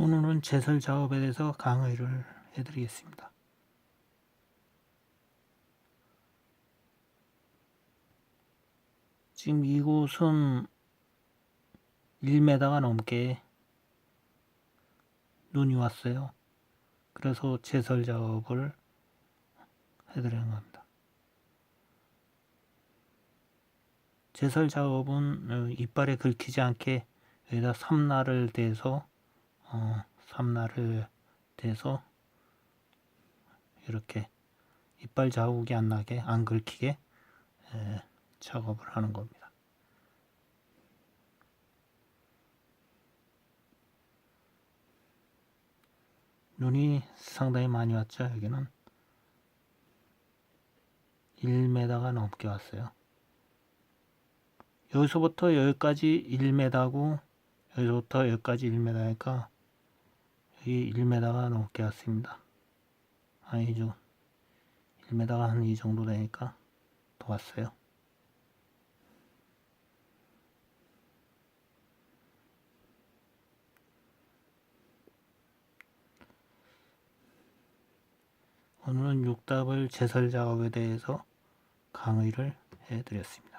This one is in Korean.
오늘은 제설 작업에 대해서 강의를 해드리겠습니다. 지금 이곳은 1m가 넘게 눈이 왔어요. 그래서 제설 작업을 해드리는 겁니다. 제설 작업은 어, 이빨에 긁히지 않게 여기다 삼날을 대서 어, 삼날을 대서 이렇게 이빨 자국이 안 나게 안 긁히게 에, 작업을 하는 겁니다. 눈이 상당히 많이 왔죠. 여기는 1m가 넘게 왔어요. 여기서부터 여기까지 1m고 여기서부터 여기까지 1m니까 여기 1m가 넘게 왔습니다. 아니죠. 1m가 한 이 정도 되니까 더 왔어요. 오늘은 육답을 제설 작업에 대해서 강의를 해드렸습니다.